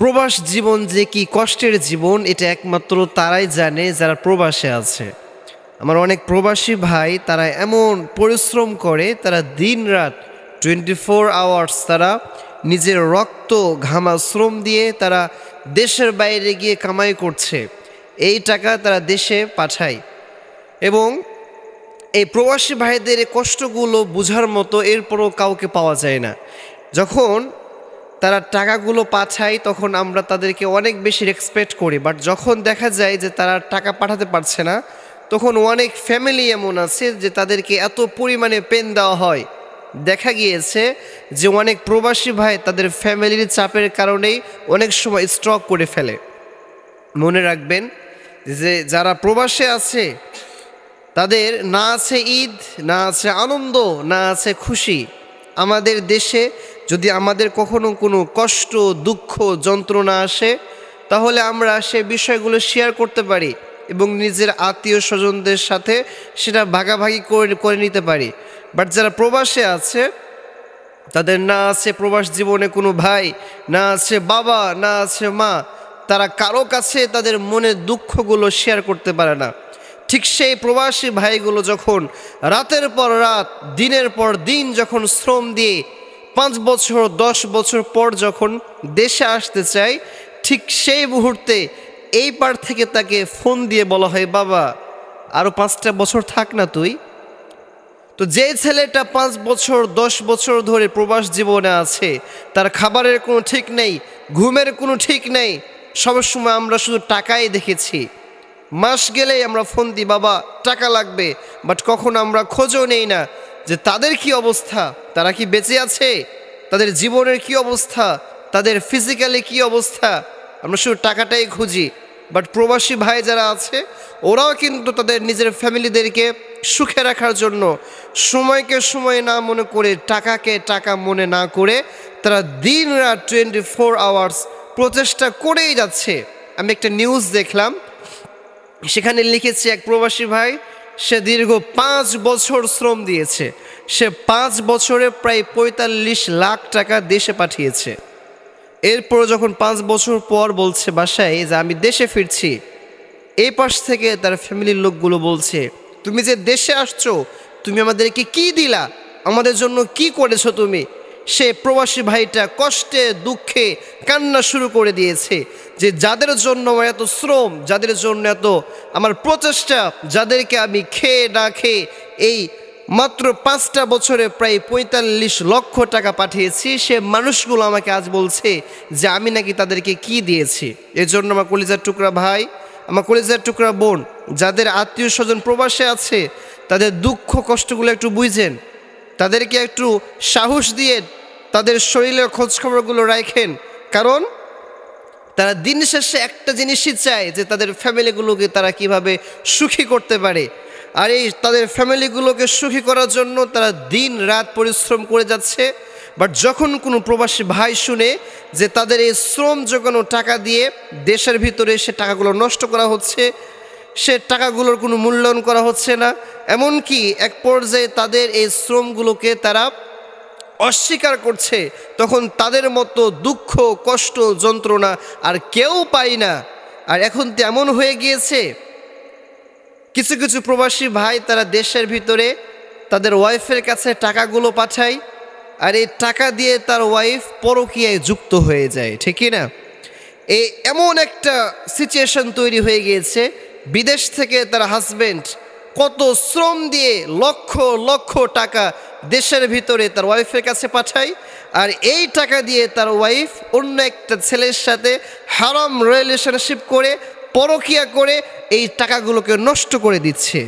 প্রবাস জীবন যে কি কষ্টের জীবন, এটা একমাত্র তারাই জানে যারা প্রবাসে আছে। আমার অনেক প্রবাসী ভাই, তারা এমন পরিশ্রম করে, তারা দিন রাত টোয়েন্টি ফোর আওয়ার্স তারা নিজের রক্ত ঘামা শ্রম দিয়ে তারা দেশের বাইরে গিয়ে কামাই করছে। এই টাকা তারা দেশে পাঠায়। এবং এই প্রবাসী ভাইদের কষ্টগুলো বোঝার মতো এরপরও কাউকে পাওয়া যায় না। যখন তারা টাকাগুলো পাঠায়, তখন আমরা তাদেরকে অনেক বেশি রেসপেক্ট করি। বাট যখন দেখা যায় যে তারা টাকা পাঠাতে পারছে না, তখন অনেক ফ্যামিলি এমন আছে যে তাদেরকে এত পরিমাণে পেন দেওয়া হয়। দেখা গিয়েছে যে অনেক প্রবাসী ভাই তাদের ফ্যামিলির চাপের কারণেই অনেক সময় স্ট্রক করে ফেলে। মনে রাখবেন যে যারা প্রবাসে আছে, তাদের না আছে ঈদ, না আছে আনন্দ, না আছে খুশি। আমাদের দেশে যদি আমাদের কখনো কোনো কষ্ট, দুঃখ, যন্ত্রণা আসে, তাহলে আমরা সে বিষয়গুলো শেয়ার করতে পারি এবং নিজের আত্মীয় স্বজনদের সাথে সেটা ভাগাভাগি করে করে নিতে পারি। বাট যারা প্রবাসে আছে, তাদের না আছে প্রবাস জীবনে কোনো ভাই, না আছে বাবা, না আছে মা, তারা কারও কাছে তাদের মনের দুঃখগুলো শেয়ার করতে পারে না। ঠিক সেই প্রবাসী ভাইগুলো যখন রাতের পর রাত, দিনের পর দিন যখন শ্রম দিয়ে পাঁচ বছর, দশ বছর পর যখন দেশে আসতে চায়, ঠিক সেই মুহূর্তে এই পার থেকে তাকে ফোন দিয়ে বলা হয়, বাবা আরও পাঁচটা বছর থাক না তুই। তো যে ছেলেটা পাঁচ বছর, দশ বছর ধরে প্রবাস জীবনে আছে, তার খাবারের কোনো ঠিক নেই, ঘুমের কোনো ঠিক নেই, সবসময় আমরা শুধু টাকাই দেখেছি। মাস গেলেই আমরা ফোন দিই, বাবা, টাকা লাগবে। বাট কখনো আমরা খোঁজও নেই না যে তাদের কি অবস্থা, তারা কি বেঁচে আছে, তাদের জীবনের কি অবস্থা, তাদের ফিজিক্যালি কি অবস্থা। আমরা শুধু টাকাটাই খুঁজি। বাট প্রবাসী ভাই যারা আছে, ওরাও কিন্তু তাদের নিজের ফ্যামিলিদেরকে সুখে রাখার জন্য সময়কে সময় না মনে করে, টাকাকে টাকা মনে না করে, তারা দিন রাত টোয়েন্টি ফোর আওয়ার্স প্রচেষ্টা করেই যাচ্ছে। আমি একটা নিউজ দেখলাম সেখানে লিখেছে এক প্রবাসী ভাই, সে দীর্ঘ পাঁচ বছর শ্রম দিয়েছে। সে পাঁচ বছরে প্রায় পঁয়তাল্লিশ লাখ টাকা দেশে পাঠিয়েছে। এরপর যখন পাঁচ বছর পর বলছে বাসায় যে আমি দেশে ফিরছি, এই পাশ থেকে তার ফ্যামিলির লোকগুলো বলছে, তুমি যে দেশে আসছো, তুমি আমাদেরকে কি দিলা? আমাদের জন্য কি করেছ তুমি? সে প্রবাসী ভাইটা কষ্টে, দুঃখে কান্না শুরু করে দিয়েছে যে যাদের জন্য আমার এত শ্রম, যাদের জন্য এত আমার প্রচেষ্টা, যাদেরকে আমি খেয়ে না খেয়ে এই মাত্র পাঁচটা বছরে প্রায় পঁয়তাল্লিশ লক্ষ টাকা পাঠিয়েছি, সে মানুষগুলো আমাকে আজ বলছে যে আমি নাকি তাদেরকে কি দিয়েছি। এর জন্য আমার কলিজার টুকরা ভাই, আমার কলিজার টুকরা বোন, যাদের আত্মীয় স্বজন প্রবাসে আছে, তাদের দুঃখ কষ্টগুলো একটু বুঝেন। তাদেরকে একটু সাহস দিয়ে তাদের শরীরের খোঁজখবরগুলো রাখেন। কারণ তারা দিন শেষে একটা জিনিসই চায় যে তাদের ফ্যামিলিগুলোকে তারা কীভাবে সুখী করতে পারে। আর এই তাদের ফ্যামিলিগুলোকে সুখী করার জন্য তারা দিন রাত পরিশ্রম করে যাচ্ছে। বাট যখন কোনো প্রবাসী ভাই শুনে যে তাদের এই শ্রম জোগানো টাকা দিয়ে দেশের ভিতরে সে টাকাগুলো নষ্ট করা হচ্ছে সে টাকাগুলোর কোনো মূল্যায়ন করা হচ্ছে না। এমনকি এক পর্যায়ে তাদের এই শ্রমগুলোকে তারা অস্বীকার করছে। তখন তাদের মতো দুঃখ, কষ্ট, যন্ত্রণা আর কেউ পায় না। আর এখন তো এমন হয়ে গিয়েছে, কিছু কিছু প্রবাসী ভাই তারা দেশের ভিতরে তাদের ওয়াইফের কাছে টাকাগুলো পাঠায় আর এই টাকা দিয়ে তার ওয়াইফ পরকীয়ায় যুক্ত হয়ে যায় ঠিকই না? এই এমন একটা সিচুয়েশন তৈরি হয়ে গিয়েছে বিদেশ থেকে তার হাজবেন্ড কত শ্রম দিয়ে লক্ষ লক্ষ টাকা দেশের ভিতরে তার ওয়াইফের কাছে পাঠায়, আর এই টাকা দিয়ে তার ওয়াইফ অন্য একটা ছেলের সাথে হারাম রিলেশনশিপ করে, পরকিয়া করে এই টাকাগুলোকে নষ্ট করে দিচ্ছে।